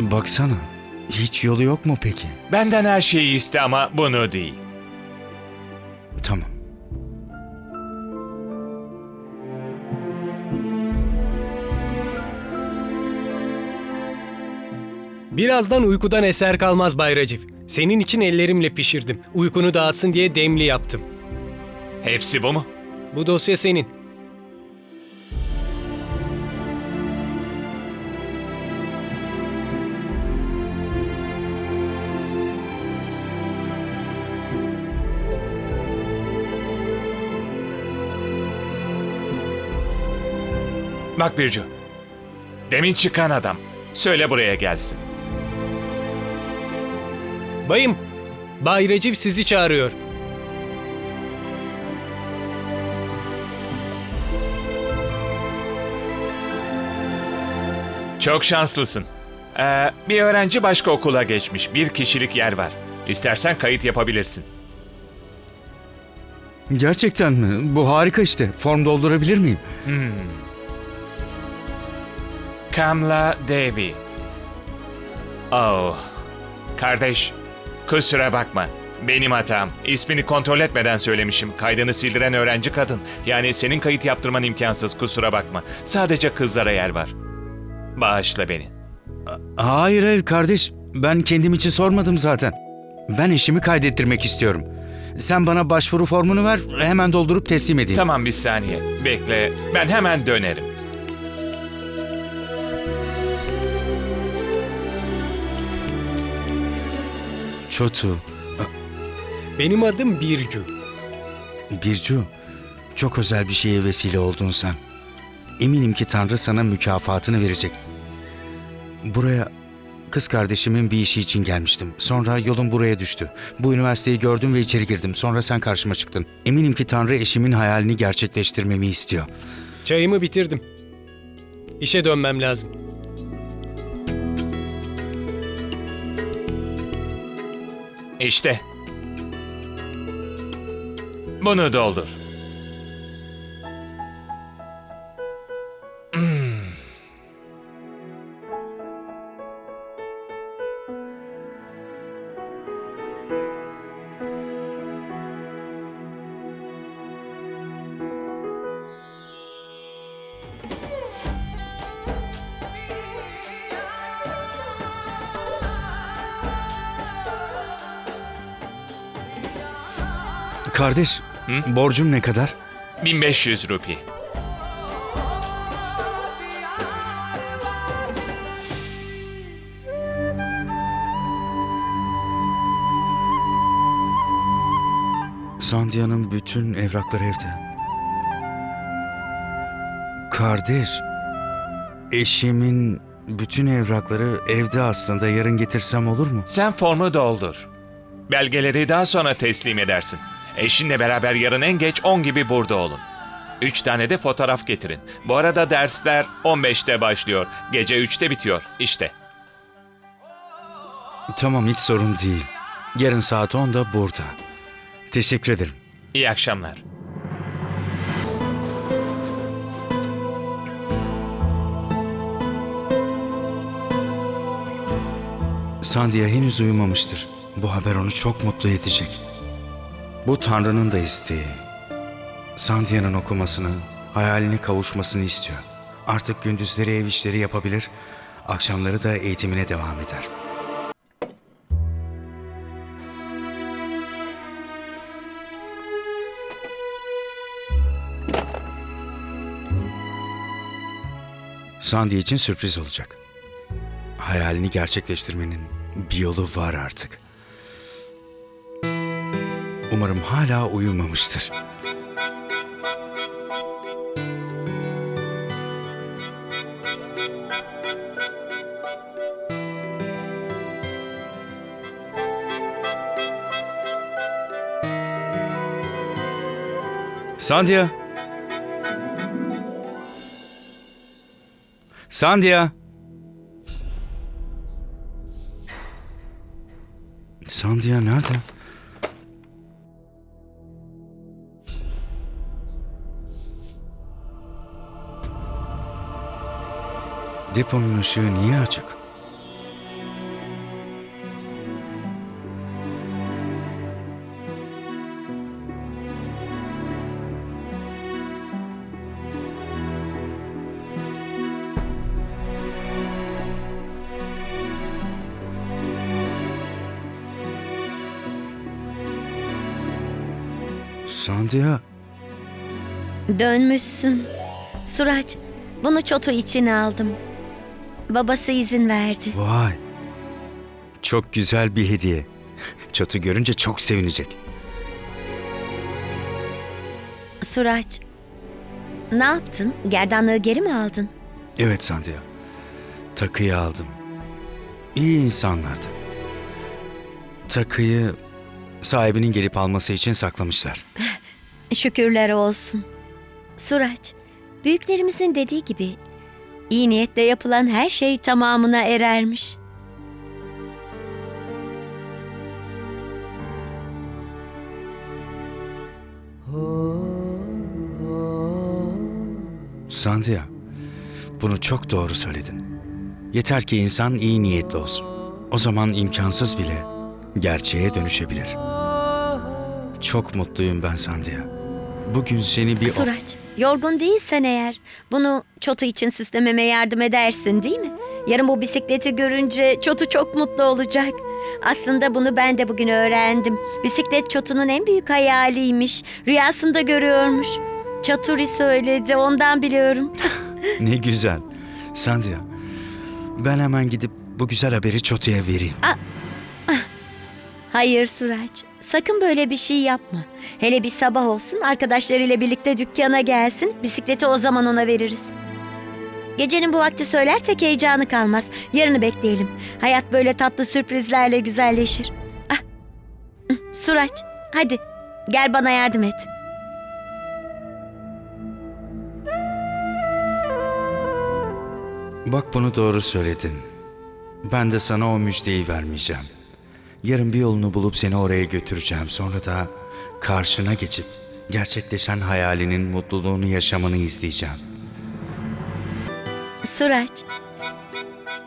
Baksana. Hiç yolu yok mu peki? Benden her şeyi iste ama bunu değil. Tamam. Birazdan uykudan eser kalmaz Bay Racif. Senin için ellerimle pişirdim. Uykunu dağıtsın diye demli yaptım. Hepsi bu mu? Bu dosya senin. Bak Bircu. Demin çıkan adam. Söyle buraya gelsin. Bayım, Bay Recep sizi çağırıyor. Çok şanslısın. Ee, bir öğrenci başka okula geçmiş. Bir kişilik yer var. İstersen kayıt yapabilirsin. Gerçekten mi? Bu harika işte. Form doldurabilir miyim? Kamla Devi. Oh. Kardeş, kusura bakma. Benim hatam. İsmini kontrol etmeden söylemişim. Kaydını sildiren öğrenci kadın. Yani senin kayıt yaptırman imkansız kusura bakma. Sadece kızlara yer var. Bağışla beni. Hayır hayır kardeş. Ben kendim için sormadım zaten. Ben eşimi kaydettirmek istiyorum. Sen bana başvuru formunu ver, hemen doldurup teslim edeyim. Tamam bir saniye. Bekle. Ben hemen dönerim. Çotu, Benim adım Bircu. Bircu, çok özel bir şeye vesile oldun sen. Eminim ki Tanrı sana mükafatını verecek. Buraya kız kardeşimin bir işi için gelmiştim. Sonra yolum buraya düştü. Bu üniversiteyi gördüm ve içeri girdim. Sonra sen karşıma çıktın. Eminim ki Tanrı eşimin hayalini gerçekleştirmemi istiyor. Çayımı bitirdim. İşe dönmem lazım. İşte. Bunu doldur. Kardeş, borcum ne kadar? 1500 rupi. Sandia'nın bütün evrakları evde. Kardeş, eşimin bütün evrakları evde aslında. Yarın getirsem olur mu? Sen formu doldur. Belgeleri daha sonra teslim edersin. Eşinle beraber yarın en geç 10 gibi burada olun. 3 tane de fotoğraf getirin. Bu arada dersler 15'te başlıyor. Gece 3'te bitiyor. İşte. Tamam hiç sorun değil. Yarın saat 10'da burada. Teşekkür ederim. İyi akşamlar. Sandia henüz uyumamıştır. Bu haber onu çok mutlu edecek. Bu Tanrı'nın da isteği. Sandia'nın okumasını, hayaline kavuşmasını istiyor. Artık gündüzleri ev işleri yapabilir, akşamları da eğitimine devam eder. Sandy için sürpriz olacak. Hayalini gerçekleştirmenin bir yolu var artık. Umarım hala uyumamıştır. Sandia. Sandia. Sandia nerede? Deponun ışığı niye açık? Sandia. Dönmüşsün. Suraç, bunu çotu için aldım. Babası izin verdi. vay. Çok güzel bir hediye. Çatı görünce çok sevinecek. Suraç, ne yaptın? Gerdanlığı geri mi aldın? Evet Sandhya. Takıyı aldım. İyi insanlardı. Takıyı sahibinin gelip alması için saklamışlar. Şükürler olsun. Suraç, büyüklerimizin dediği gibi iyi niyetle yapılan her şey tamamına erermiş. Sandhya, bunu çok doğru söyledin. Yeter ki insan iyi niyetli olsun. O zaman imkansız bile gerçeğe dönüşebilir. Çok mutluyum ben Sandhya. Bugün seni bir... Suraç, yorgun değilsen eğer bunu Çotu için süslememe yardım edersin değil mi? Yarın bu bisikleti görünce Çotu çok mutlu olacak. Aslında bunu ben de bugün öğrendim. Bisiklet Çotu'nun en büyük hayaliymiş. Rüyasında görüyormuş. Çaturi söyledi, ondan biliyorum. Ne güzel. Sandhya, ben hemen gidip bu güzel haberi Çotu'ya vereyim. Hayır Suraç, sakın böyle bir şey yapma. Hele bir sabah olsun, arkadaşlarıyla birlikte dükkana gelsin, bisikleti o zaman ona veririz. Gecenin bu vakti söylersek heyecanı kalmaz. Yarını bekleyelim. Hayat böyle tatlı sürprizlerle güzelleşir. Ah. Suraç, hadi gel bana yardım et. Bak bunu doğru söyledin. Ben de sana o müjdeyi vermeyeceğim. Yarın bir yolunu bulup seni oraya götüreceğim. Sonra da karşına geçip gerçekleşen hayalinin mutluluğunu yaşamanı izleyeceğim. Suraç,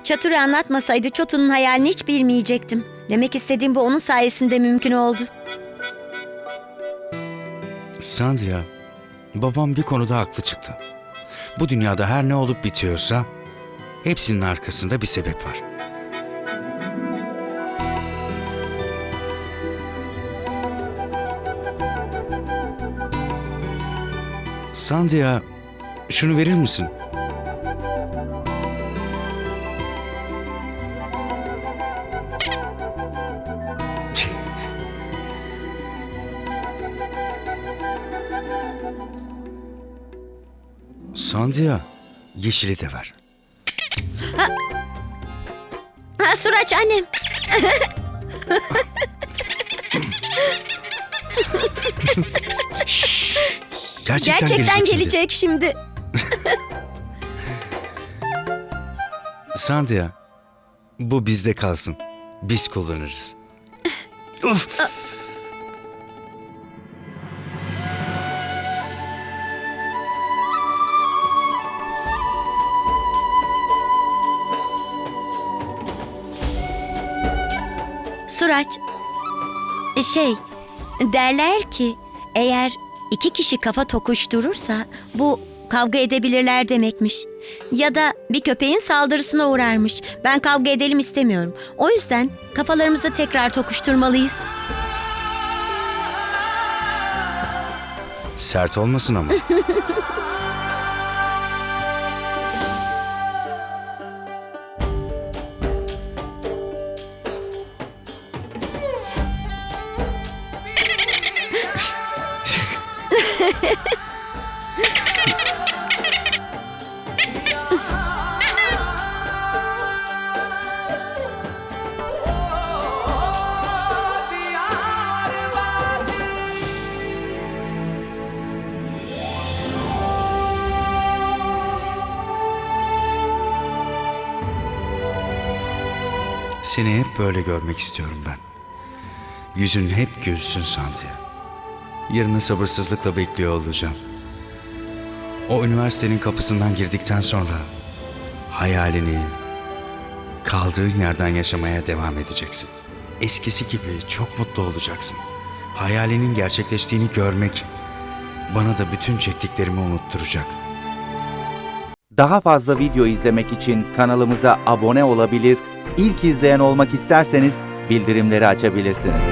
Çaturi anlatmasaydı Çotu'nun hayalini hiç bilmeyecektim. Demek istediğim bu onun sayesinde mümkün oldu. Sandhya, babam bir konuda haklı çıktı. Bu dünyada her ne olup bitiyorsa hepsinin arkasında bir sebep var. Sandhya, şunu verir misin? Sandhya, yeşili de ver. Ha Suraç annem. Gerçekten, Gerçekten gelecek. şimdi. gelecek şimdi. Sandhya, bu bizde kalsın. Biz kullanırız. Uf. Suraç, şey derler ki eğer iki kişi kafa tokuşturursa bu kavga edebilirler demekmiş. Ya da bir köpeğin saldırısına uğrarmış. Ben kavga edelim istemiyorum. O yüzden kafalarımızı tekrar tokuşturmalıyız. Sert olmasın ama. Seni hep böyle görmek istiyorum ben. Yüzün hep gülsün Sandhya. Yarını sabırsızlıkla bekliyor olacağım. O üniversitenin kapısından girdikten sonra hayalini kaldığın yerden yaşamaya devam edeceksin. Eskisi gibi çok mutlu olacaksın. Hayalinin gerçekleştiğini görmek bana da bütün çektiklerimi unutturacak. Daha fazla video izlemek için kanalımıza abone olabilir, ilk izleyen olmak isterseniz bildirimleri açabilirsiniz.